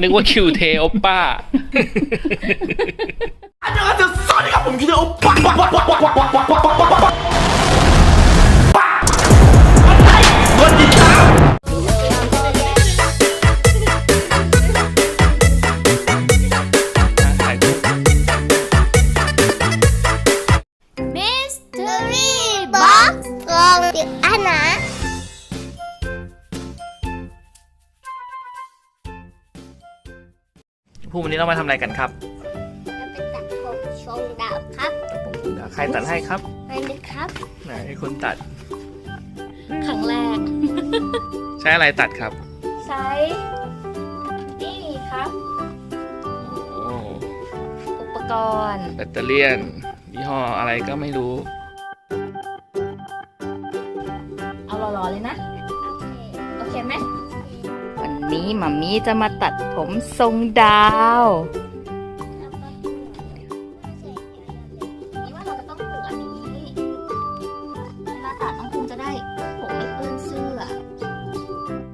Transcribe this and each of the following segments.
นึกว่าคิวเทโอป้าอันนี้ก็จะสวัสดีครับผมคิวเทโอป้าสวัสดีครับมิสทรีบ็อกซ์ของอันนะ ผู้วันนี้เรามาทำอะไรกันครับจะไปตัดผมชงดาวครับใครตัดให้ครับอันนี้ครับ ไหนคนตัด ครั้งแรก ใช้อะไรตัดครับ ใช้นี่ครับ โอ้อุปกรณ์แบตเตอรี่ยนยี่ห้ออะไรก็ไม่รู้ เอาหล่อๆเลยนะ โอเคโอเคไหมวั นี้มัมมี่จะมาตัดผมทรงดาว นี่ว่าเราจะต้องผูกอันนี้เวลาตัดน้องภูมิจะได้ผมไม่เปื้อนเสื้อ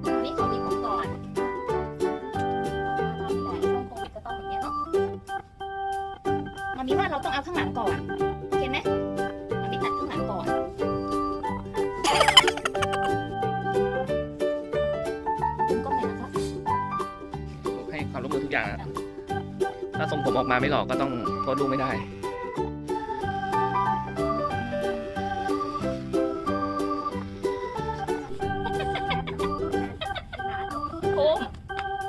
วันนี้ขอบีผมก่อนแต่ช่วงโควิดก็ต้องแบบนี้เนาะมันมีว่าเราต้องเอาข้างหลังก่อน โอเคไหมมันมีตัดข้างหลังก่อน กอย่างอะถ้าทรงผมออกมาไม่หล่อก็ต้องโทษลูกไม่ได้ภูมิ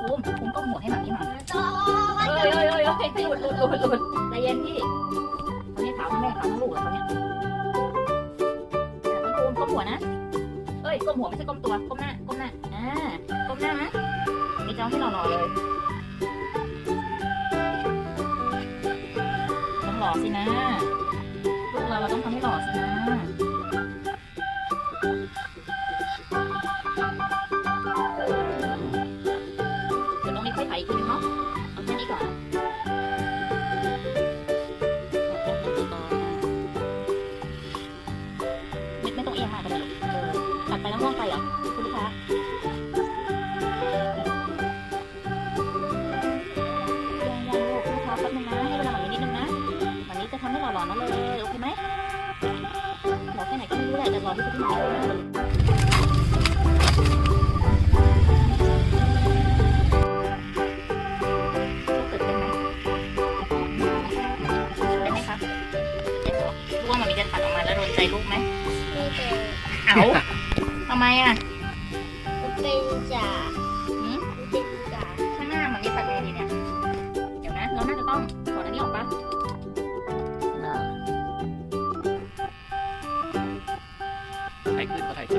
ภูมิภูมิก็หัวให้แบบนี้หน่อยเฮ้ยเฮ้ยเฮ้ยเฮ้ยหลุดหลุดหลุดหลุดใจเย็นพี่ตอนนี้ถามแม่ถามลูกแล้วตอนเนี้ยต้องก้มก้มหัวนะ เอ้ยก้มหัวไม่ใช่ก้มตัวก้มหน้าก้มหน้าอ่าก้มหน้านะนี่จะเอาให้หล่อๆเลย ล่อสินะ ลูกเราเราต้องทำให้หล่อสินะ เดี๋ยวต้องรีบค่อยถ่อีกทีนึงเนาะ เอาแค่นี้ก่อนไม่ไม่ต้องเอียงมากก็ได้ลูกเออำให้หล่อๆนั่นเลย โอเคไหมหล่อแค่ไหนก็ไม่รู้แหละแต่หล่อที่สุดที่ไหนลูกตื่นเต้นไหมได้ไหมคะได้เหรอลูกว่ามันมีจะตัดออกมาแล้วโดนใจลูกไหมเอา ไทยขึ้นก็ถ่ายขึ้น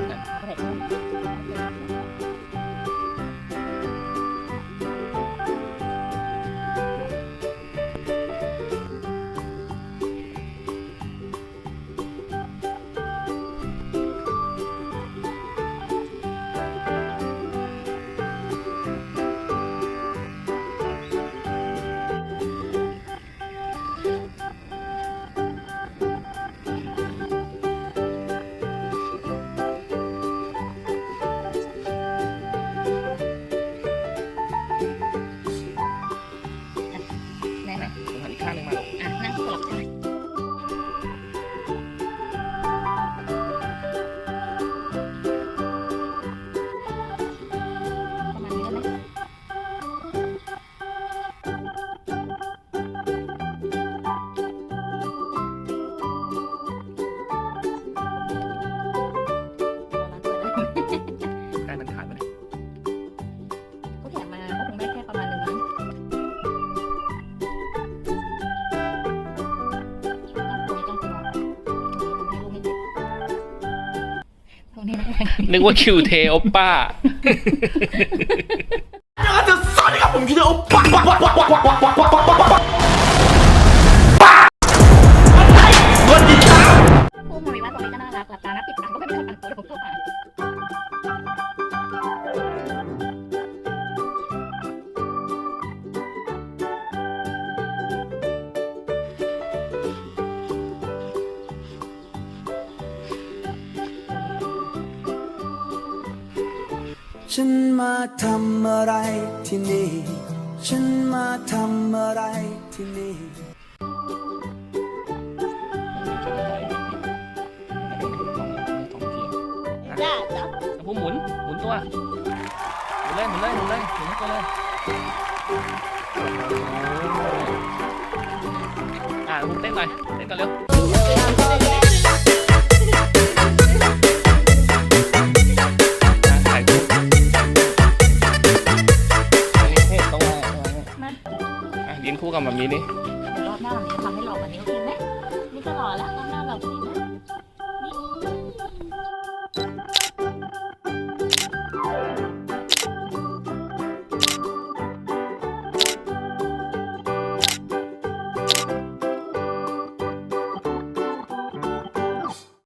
ตรงนี้ทำให้ลูกไม่เจ็บตรงนี้นะนึกว่าคิวเทโอปป้า ฉันมาทำอะไรที่นี่ ฉันมาทำอะไรที่นี่ จ้าจ้าผู้หมุน หมุนตัวหมุนเลยหมุนเลยหมุนเลยหมุนตัวเลยอะคุณเต้นหน่อยเต้นกันเร็ว ยืนคู่กับแบบนี้ดิรอบหน้าแบบนี้ทำให้หล่อกว่านี้โอเคไหมนี่ก็หล่อแล้วรอบหน้าหล่อกว่านี้นะ